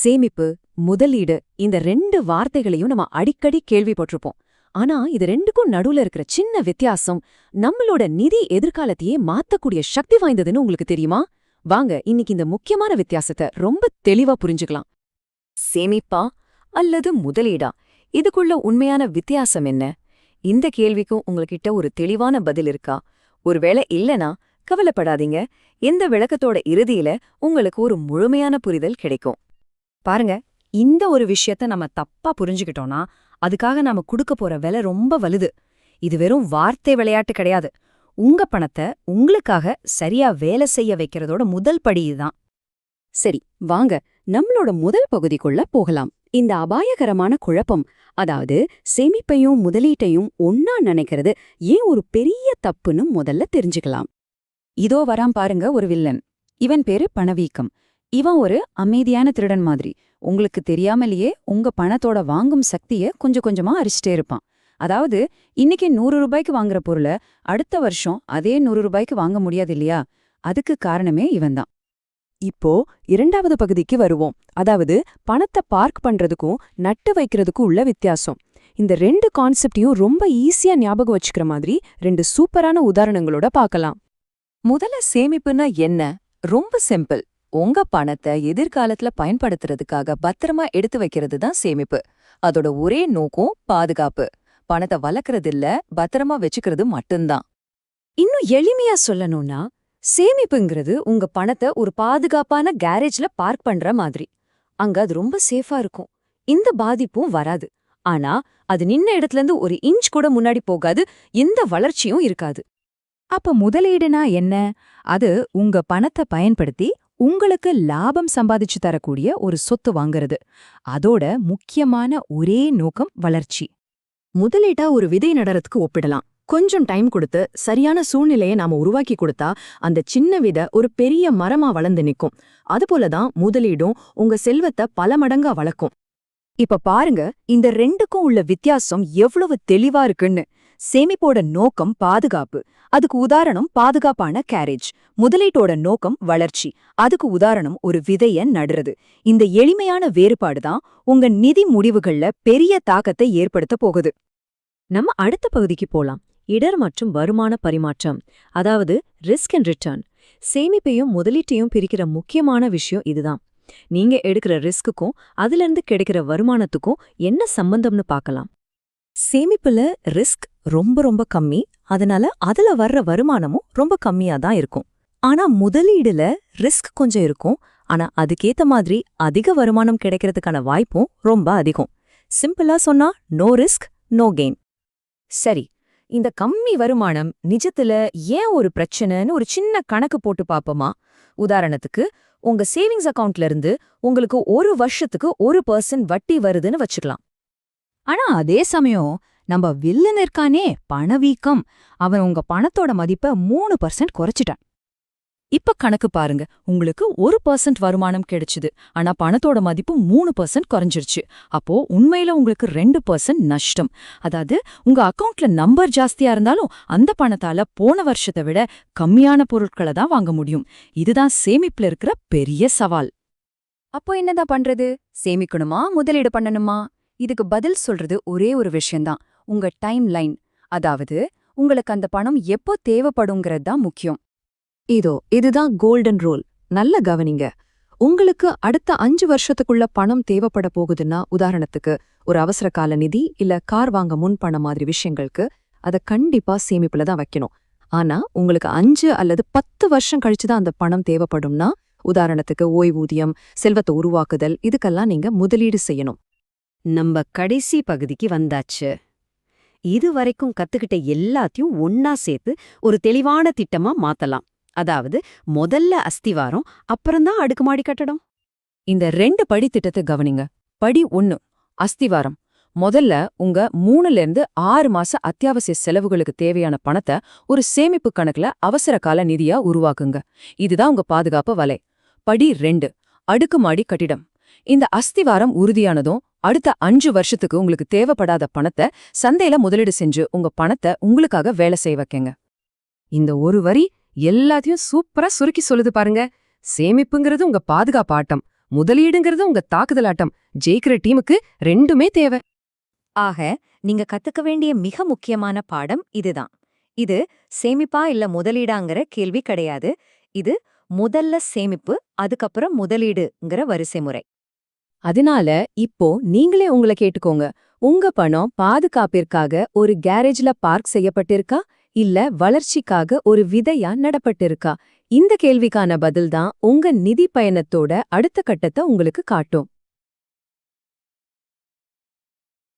சேமிப்பு முதலீடு இந்த ரெண்டு வார்த்தைகளையும் நம்ம அடிக்கடி கேள்விப்பட்டிருப்போம். ஆனா இது ரெண்டுக்கும் நடுவுல இருக்கிற சின்ன வித்தியாசம் நம்மளோட நிதி எதிர்காலத்தையே மாத்தக்கூடிய சக்தி வாய்ந்ததுன்னு உங்களுக்கு தெரியுமா? வாங்க இன்னைக்கு இந்த முக்கியமான வித்தியாசத்தை ரொம்ப தெளிவா புரிஞ்சுக்கலாம். சேமிப்பா அல்லது முதலீடா? இதுக்குள்ள உண்மையான வித்தியாசம் என்ன? இந்த கேள்விக்கும் உங்ககிட்ட ஒரு தெளிவான பதில் இருக்கா? ஒருவேளை இல்லனா கவலைப்படாதீங்க. இந்த விளக்கத்தோட இறுதியில உங்களுக்கு ஒரு முழுமையான புரிதல் கிடைக்கும். பாருங்க இந்த ஒரு விஷயத்த நம்ம தப்பா புரிஞ்சுக்கிட்டோம்னா அதுக்காக நாம கொடுக்க போற விலை ரொம்ப வலுது. இது வெறும் வார்த்தை விளையாட்டு கிடையாது. உங்க பணத்தை உங்களுக்காக சரியா வேலை செய்ய வைக்கிறதோட முதல் படி இதுதான். சரி வாங்க நம்மளோட முதல் பகுதிக்குள்ள போகலாம். இந்த அபாயகரமான குழப்பம் அதாவது சேமிப்பையும் முதலீட்டையும் ஒன்னா நினைக்கிறது ஏன் ஒரு பெரிய தப்புன்னு முதல்ல தெரிஞ்சுக்கலாம். இதோ வராம் பாருங்க ஒரு வில்லன். இவன் பேரு பணவீக்கம். இவன் ஒரு அமைதியான திருடன் மாதிரி. உங்களுக்கு தெரியாமலேயே உங்க பணத்தோட வாங்கும் சக்திய கொஞ்சம் கொஞ்சமா அரிச்சிட்டே இருப்பான். அதாவது இன்னைக்கு நூறு ரூபாய்க்கு வாங்குற பொருளை அடுத்த வருஷம் அதே நூறு ரூபாய்க்கு வாங்க முடியாது இல்லையா? அதுக்கு காரணமே இவன்தான் இப்போ இரண்டாவது பகுதிக்கு வருவோம். அதாவது பணத்தை பார்க் பண்றதுக்கும் நட்டு வைக்கிறதுக்கும் உள்ள வித்தியாசம். இந்த ரெண்டு கான்செப்டையும் ரொம்ப ஈஸியா ஞாபகம் வச்சுக்கிற மாதிரி ரெண்டு சூப்பரான உதாரணங்களோட பார்க்கலாம். முதல்ல சேமிப்புனா என்ன? ரொம்ப சிம்பிள். உங்க பணத்தை எதிர்காலத்துல பயன்படுத்துறதுக்காக பத்திரமா எடுத்து வைக்கிறது தான் சேமிப்பு. அதோட ஒரே நோக்கம் பாதுகாப்பு. பணத்தை வளர்க்கறது இல்ல பத்திரமா வச்சுக்கிறது மட்டும்தான். இன்னும் எளிமையா சொல்லணும்னா சேமிப்புங்கிறது உங்க பணத்தை ஒரு பாதுகாப்பான கேரேஜ்ல பார்க் பண்ற மாதிரி. அங்க அது ரொம்ப சேஃபா இருக்கும். இந்த பாதிப்பும் வராது. ஆனா அது நின்ன இடத்துல இருந்து ஒரு இன்ச் கூட முன்னாடி போகாது எந்த வளர்ச்சியும் இருக்காது. அப்ப முதலீடுனா என்ன? அது உங்க பணத்தை பயன்படுத்தி உங்களுக்கு லாபம் சம்பாதிச்சு தரக்கூடிய ஒரு சொத்து வாங்குறது. அதோட முக்கியமான ஒரே நோக்கம் வளர்ச்சி. முதலீட்டா ஒரு விதை நடறதுக்கு ஒப்பிடலாம். கொஞ்சம் டைம் கொடுத்து சரியான சூழ்நிலையை நாம உருவாக்கி கொடுத்தா அந்த சின்ன வித ஒரு பெரிய மரமா வளர்ந்து நிக்கும். அதுபோலதான் முதலீடும் உங்க செல்வத்தை பல மடங்கா வளர்க்கும். இப்ப பாருங்க இந்த ரெண்டுக்கும் உள்ள வித்தியாசம் எவ்வளவு தெளிவா இருக்குன்னு. சேமிப்போட நோக்கம் பாதுகாப்பு. அதுக்கு உதாரணம் பாதுகாப்பான கேரேஜ் முதலீட்டோட நோக்கம் வளர்ச்சி. அதுக்கு உதாரணம் ஒரு விதைய நடுறது. இந்த எளிமையான வேறுபாடுதான் உங்க நிதி முடிவுகள்ல பெரிய தாக்கத்தை ஏற்படுத்த போகுது. நம்ம அடுத்த பகுதிக்கு போலாம். இடர் மற்றும் வருமான பரிமாற்றம் அதாவது ரிஸ்க் அண்ட் ரிட்டர்ன் சேமிப்பையும் முதலீட்டையும் பிரிக்கிற முக்கியமான விஷயம் இதுதான். நீங்க எடுக்கிற ரிஸ்க்குக்கும் அதிலிருந்து கிடைக்கிற வருமானத்துக்கும் என்ன சம்பந்தம்னு பார்க்கலாம். சேமிப்புல ரிஸ்க் ரொம்ப ரொம்ப கம்மி. அதனால அதுல வர்ற வருமானமும் ரொம்ப கம்மியா தான் இருக்கும். ஆனா முதலீடுல ரிஸ்க் கொஞ்சம் இருக்கும். ஆனா அதுக்கேத்த மாதிரி அதிக வருமானம் கிடைக்கிறதுக்கான வாய்ப்பும் ரொம்ப அதிகம். சிம்பிளா சொன்னா நோ ரிஸ்க் நோ கெயின் சரி இந்த கம்மி வருமானம் நிஜத்துல ஏன் ஒரு பிரச்சனைன்னு ஒரு சின்ன கணக்கு போட்டு பாப்போமா? உதாரணத்துக்கு உங்க சேவிங்ஸ் அக்கவுண்ட்ல இருந்து உங்களுக்கு ஒரு வருஷத்துக்கு ஒரு பர்சன்ட் வட்டி வருதுன்னு வச்சுக்கலாம். ஆனா அதே சமயம் நம்ம வில்லன் இருக்கானே பணவீக்கம். அவன் உங்க பணத்தோட மதிப்ப மூணு பர்சன்ட் குறைச்சிட்டான். இப்ப கணக்கு பாருங்க. உங்களுக்கு ஒரு பர்சன்ட் வருமானம் கிடைச்சுது. ஆனா பணத்தோட மதிப்பு மூணு பர்சன்ட் குறைஞ்சிருச்சு. அப்போ உண்மையில உங்களுக்கு ரெண்டு பர்சன்ட் நஷ்டம். அதாவது உங்க அக்கவுண்ட்ல நம்பர் ஜாஸ்தியா இருந்தாலும் அந்த பணத்தால போன வருஷத்தை விட கம்மியான பொருட்களை தான் வாங்க முடியும். இதுதான் சேமிப்புல இருக்கிற பெரிய சவால். அப்போ என்னதான் பண்றது? சேமிக்கணுமா? முதலீடு பண்ணணுமா? இதுக்கு பதில் சொல்றது ஒரே ஒரு விஷயம்தான். உங்க டைம் லைன் அதாவது உங்களுக்கு அந்த பணம் எப்போ தேவைப்படுங்கிறது தான் முக்கியம். இதோ இதுதான் கோல்டன் ரூல். நல்ல கவனிங்க. உங்களுக்கு அடுத்த அஞ்சு வருஷத்துக்குள்ள பணம் தேவைப்பட போகுதுன்னா உதாரணத்துக்கு ஒரு அவசர கால நிதி இல்ல கார் வாங்க முன் பணம் மாதிரி விஷயங்களுக்கு அத கண்டிப்பா சேமிப்புல தான் வைக்கணும். ஆனா உங்களுக்கு அஞ்சு அல்லது பத்து வருஷம் கழிச்சு தான் அந்த பணம் தேவைப்படும்னா உதாரணத்துக்கு ஓய்வூதியம் செல்வத்தை உருவாக்குதல் இதுக்கெல்லாம் நீங்க முதலீடு செய்யணும். நம்ம கடைசி பகுதிக்கு வந்தாச்சு. இது வரைக்கும் கத்துக்கிட்ட எல்லாத்தையும் ஒன்னா சேர்த்து ஒரு தெளிவான திட்டமா மாத்தலாம். அதாவது முதல்ல அஸ்திவாரம் அப்புறம்தான் அடுக்குமாடி கட்டடம். இந்த ரெண்டு படி திட்டத்தை கவனிங்க. படி ஒன்னு அஸ்திவாரம். முதல்ல உங்க மூணுல இருந்து ஆறு மாச அத்தியாவசிய செலவுகளுக்கு தேவையான பணத்தை ஒரு சேமிப்பு கணக்குல அவசர கால நிதியா உருவாக்குங்க. இதுதான் உங்க பாதுகாப்பு வலை. படி ரெண்டு அடுக்குமாடி கட்டிடம். இந்த அஸ்திவாரம் உறுதியானதும் அடுத்த அஞ்சு வருஷத்துக்கு உங்களுக்கு தேவைப்படாத பணத்தை சந்தையில முதலீடு செஞ்சு உங்க பணத்தை உங்களுக்காக வேலை செய்ய வைக்கங்க. இந்த ஒரு வரி எல்லாத்தையும் சூப்பரா சுருக்கி சொல்லுது பாருங்க. சேமிப்புங்கிறது உங்க பாதுகாப்பு ஆட்டம் முதலீடுங்கிறது உங்க தாக்குதலாட்டம் ஜெயிக்கிற டீமுக்கு ரெண்டுமே தேவை. ஆக நீங்க கத்துக்க வேண்டிய மிக முக்கியமான பாடம் இதுதான். இது சேமிப்பா இல்ல முதலீடாங்கிற கேள்வி கிடையாது. இது முதல்ல சேமிப்பு அதுக்கப்புறம் முதலீடுங்கிற வரிசை முறை அதனால இப்போ நீங்களே உங்களை கேட்டுக்கோங்க. உங்க பணம் பாதுகாப்பிற்காக ஒரு கேரேஜ்ல பார்க் செய்யப்பட்டிருக்கா? இல்ல வளர்ச்சிக்காக ஒரு விதையா நடப்பட்டிருக்கா? இந்த கேள்விக்கான பதில்தான் உங்க நிதி பயணத்தோட அடுத்த கட்டத்தை உங்களுக்கு காட்டும்.